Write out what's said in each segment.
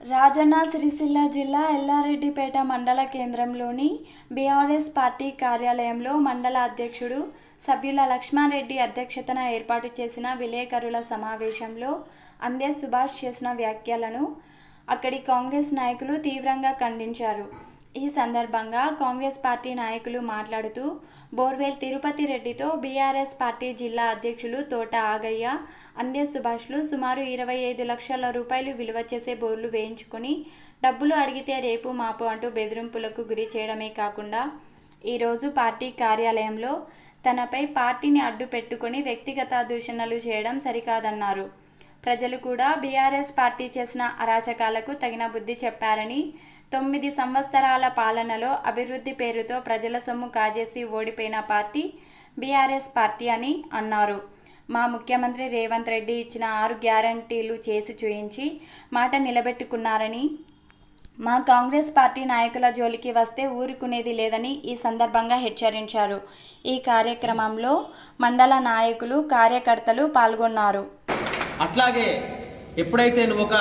రాజన్న సిరిసిల్ల జిల్లా ఎల్లారెడ్డిపేట మండల కేంద్రంలోని బీఆర్ఎస్ పార్టీ కార్యాలయంలో మండల అధ్యక్షుడు సభ్యుల లక్ష్మారెడ్డి అధ్యక్షతన ఏర్పాటు చేసిన విలేకరుల సమావేశంలో అందే సుభాష్ చేసిన వ్యాఖ్యలను అక్కడి కాంగ్రెస్ నాయకులు తీవ్రంగా ఖండించారు. ఈ సందర్భంగా కాంగ్రెస్ పార్టీ నాయకులు మాట్లాడుతూ బోర్వేల్ తిరుపతి రెడ్డితో బీఆర్ఎస్ పార్టీ జిల్లా అధ్యక్షులు తోట ఆగయ్య అందే సుభాష్లు సుమారు ఇరవై ఐదు లక్షల రూపాయలు విలువ చేసే బోర్లు వేయించుకొని డబ్బులు అడిగితే రేపు మాపు అంటూ బెదిరింపులకు గురి చేయడమే కాకుండా ఈరోజు పార్టీ కార్యాలయంలో తనపై పార్టీని అడ్డు పెట్టుకొని వ్యక్తిగత దూషణలు చేయడం సరికాదన్నారు. ప్రజలు కూడా బీఆర్ఎస్ పార్టీ చేసిన అరాచకాలకు తగిన బుద్ధి చెప్పారని తొమ్మిది సంవత్సరాల పాలనలో అభివృద్ధి పేరుతో ప్రజల సొమ్ము కాజేసి ఓడిపోయిన పార్టీ బీఆర్ఎస్ పార్టీ అని అన్నారు. మా ముఖ్యమంత్రి రేవంత్ రెడ్డి ఇచ్చిన ఆరు గ్యారంటీలు చేసి చూయించి మాట నిలబెట్టుకున్నారని మా కాంగ్రెస్ పార్టీ నాయకుల జోలికి వస్తే ఊరుకునేది లేదని ఈ సందర్భంగా హెచ్చరించారు. ఈ కార్యక్రమంలో మండల నాయకులు కార్యకర్తలు పాల్గొన్నారు. అట్లాగే ఎప్పుడైతే నువ్వు ఒక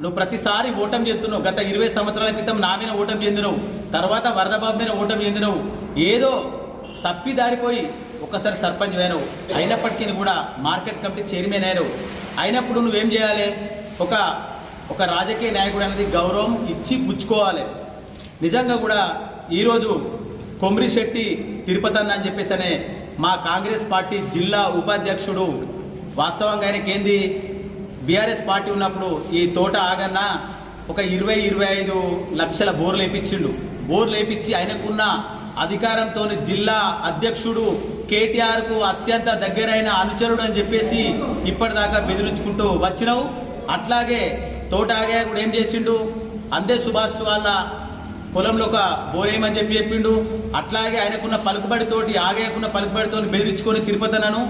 నువ్వు ప్రతిసారి ఓటం చెందుతున్నావు గత ఇరవై సంవత్సరాల క్రితం నా మీద ఓటం చెందినవు తర్వాత వరదబాబు మీద ఓటం చెందినవు ఏదో తప్పి దారిపోయి సర్పంచ్ అయినవు అయినప్పటికీ కూడా మార్కెట్ కమిటీ చైర్మన్ అయినవు అయినప్పుడు నువ్వేం చేయాలి? ఒక ఒక రాజకీయ నాయకుడు అనేది గౌరవం ఇచ్చి పుచ్చుకోవాలి. నిజంగా కూడా ఈరోజు కొమ్రిశెట్టి తిరుపతి అన్న అని చెప్పేసి అనే మా కాంగ్రెస్ పార్టీ జిల్లా ఉపాధ్యక్షుడు వాస్తవంగా ఆయనకి ఏంది బీఆర్ఎస్ పార్టీ ఉన్నప్పుడు ఈ తోట ఆగన్న ఒక ఇరవై ఇరవై ఐదు లక్షల బోర్లు వేయించిండు బోర్లు వేయించి ఆయనకున్న అధికారంతో జిల్లా అధ్యక్షుడు కేటీఆర్కు అత్యంత దగ్గరైన అనుచరుడు అని చెప్పేసి ఇప్పటిదాకా బెదిరించుకుంటూ వచ్చినావు. అట్లాగే తోట ఆగా కూడా ఏం చేసిండు? అందే సుభాష్ వాళ్ళ పొలంలో ఒక బోరేయమని చెప్పి చెప్పిండు. అట్లాగే ఆయనకున్న పలుకుబడితోటి ఆగాయకున్న పలుకుబడితో బెదిరించుకొని తిరుపతనను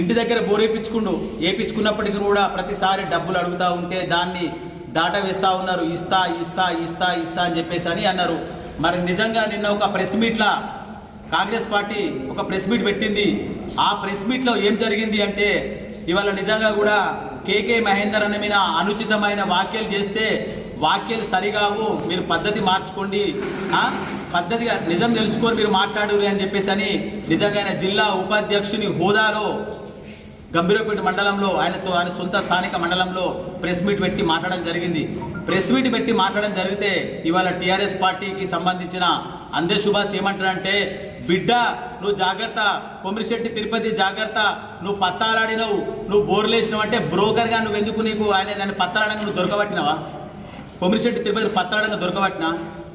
ఇంటి దగ్గర బోరేపించుకుండు ఏపించుకున్నప్పటికీ కూడా ప్రతిసారి డబ్బులు అడుగుతా ఉంటే దాన్ని దాట వేస్తా ఉన్నారు ఇస్తా ఇస్తా ఇస్తా ఇస్తా అని చెప్పేసి అని అన్నారు. మరి నిజంగా నిన్న ఒక ప్రెస్ మీట్లా కాంగ్రెస్ పార్టీ ఒక ప్రెస్ మీట్ పెట్టింది. ఆ ప్రెస్ మీట్లో ఏం జరిగింది అంటే ఇవాళ నిజంగా కూడా కేకే మహేందర్ అన్న మీద అనుచితమైన వ్యాఖ్యలు చేస్తే వాక్యాలు సరిగావు మీరు పద్ధతి మార్చుకోండి. పద్ధతిగా నిజం తెలుసుకొని మీరు మాట్లాడురు అని చెప్పేసి అని నిజంగా జిల్లా ఉపాధ్యక్షుని హోదాలో గంభీరపేట మండలంలో ఆయనతో ఆయన సొంత స్థానిక మండలంలో ప్రెస్ మీట్ పెట్టి మాట్లాడడం జరిగింది. ప్రెస్ మీట్ పెట్టి మాట్లాడడం జరిగితే ఇవాళ టీఆర్ఎస్ పార్టీకి సంబంధించిన అందే సుభాష్ ఏమంటారంటే బిడ్డ నువ్వు జాగ్రత్త. కొమ్మిరిశెట్టి తిరుపతి జాగ్రత్త. నువ్వు పత్తాలాడినవు. నువ్వు బోర్లేసినావు అంటే బ్రోకర్గా నువ్వు ఎందుకు నీకు ఆయన నన్ను పత్తాలాడంగా నువ్వు దొరకబట్టినావా? కొమ్మిరిశెట్టి తిరుపతి పత్తాడంగా దొరకబట్టిన?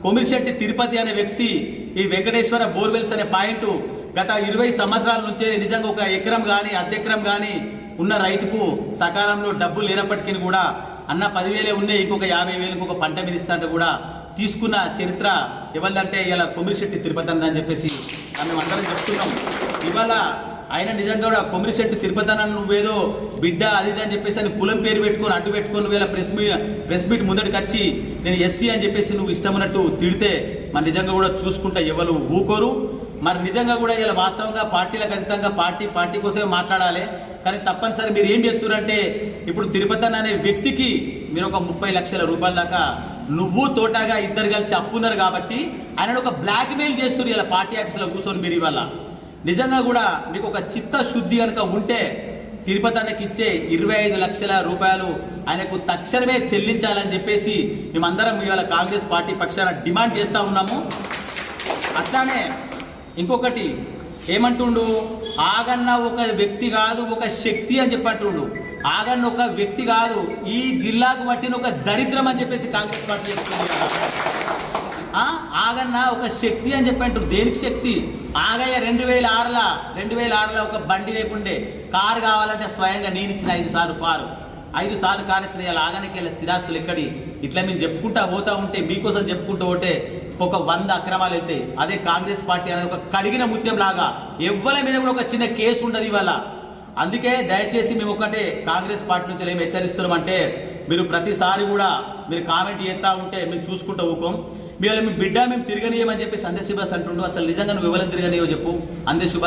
కొమ్మిరిశెట్టి తిరుపతి అనే వ్యక్తి ఈ వెంకటేశ్వర బోర్వెల్స్ అనే పాయింట్ గత ఇరవై సంవత్సరాల నుంచే నిజంగా ఒక ఎకరం కానీ అర్ధెకరం కానీ ఉన్న రైతుకు సకాలంలో డబ్బులు లేనప్పటికీ కూడా అన్న పదివేలే ఉన్నాయి ఇంకొక యాభై వేలకు ఒక పంట మీద ఇస్తా అంటే కూడా తీసుకున్న చరిత్ర ఎవరిదంటే ఇలా కొమిరిశెట్టి తిరుపతి అన్న అని చెప్పేసి మనం అందరం చెప్తున్నాం. ఇవాళ ఆయన నిజంగా కూడా కొమిరిశెట్టి తిరుపతి అన్న నువ్వేదో బిడ్డ అది ఇది అని చెప్పేసి అని కులం పేరు పెట్టుకొని అడ్డు పెట్టుకొని వేళ ప్రెస్ మీట్ ప్రెస్ మీట్ ముందటికి వచ్చి నేను ఎస్సీ అని చెప్పేసి నువ్వు ఇష్టం ఉన్నట్టు తిడితే మరి నిజంగా కూడా చూసుకుంటా ఎవరు ఊకోరు. మరి నిజంగా కూడా ఇలా వాస్తవంగా పార్టీలకు అతీతంగా పార్టీ పార్టీ కోసమే మాట్లాడాలి. కానీ తప్పనిసరి మీరు ఏం చెప్తున్నారంటే ఇప్పుడు తిరుపతి అనే వ్యక్తికి మీరు ఒక ముప్పై లక్షల రూపాయల దాకా నువ్వు తోటగా ఇద్దరు కలిసి అప్పున్నారు కాబట్టి ఆయన ఒక బ్లాక్ మెయిల్ చేస్తున్నారు ఇలా పార్టీ ఆఫీసులో కూర్చొని మీరు ఇవాళ. నిజంగా కూడా మీకు ఒక చిత్త శుద్ధి కనుక ఉంటే తిరుపతి అన్నకి ఇచ్చే ఇరవై ఐదు లక్షల రూపాయలు ఆయనకు తక్షణమే చెల్లించాలని చెప్పేసి మేమందరం ఇవాళ కాంగ్రెస్ పార్టీ పక్షాన డిమాండ్ చేస్తా ఉన్నాము. అట్లానే ఇంకొకటి ఏమంటుండు? ఆగన్న ఒక వ్యక్తి కాదు ఒక శక్తి అని చెప్పంటుండు. ఆగన్న ఒక వ్యక్తి కాదు ఈ జిల్లాకు పట్టిన ఒక దరిద్రం అని చెప్పేసి కాంగ్రెస్ పార్టీ చెప్తుంది ఆగన్న ఒక శక్తి అని చెప్పంటారు దేనికి శక్తి? ఆగయ్య రెండు వేల ఆరుల రెండు వేల ఆరులో ఒక బండి లేకుండే. కారు కావాలంటే స్వయంగా నేను ఇచ్చిన ఐదు సార్లు కారు ఐదు సార్లు కారు ఇచ్చిన వెళ్ళే స్థిరాస్తులు ఎక్కడి? ఇట్లా మేము చెప్పుకుంటా పోతా ఉంటే మీకోసం చెప్పుకుంటూ ఉంటే ఒక వంద అక్రమాలు వెళ్తే అదే కాంగ్రెస్ పార్టీ అనేది ఒక కడిగిన ముత్యం లాగా ఎవ్వరి మీద కూడా ఒక చిన్న కేసు ఉండదు ఇవాళ. అందుకే దయచేసి మేము ఒకటే కాంగ్రెస్ పార్టీ నుంచి ఏమి హెచ్చరిస్తున్నాం అంటే మీరు ప్రతిసారి కూడా మీరు కామెంట్ చేస్తూ ఉంటే మేము చూసుకుంటూ ఊకం. మీ వాళ్ళ మీ బిడ్డ మేము తిరగనీయమని చెప్పేసి అందే సుభాష్ అంటుండు. అసలు నిజంగా నువ్వు ఎవరైనా తిరగనీయో చెప్పు. అందే సుభాష్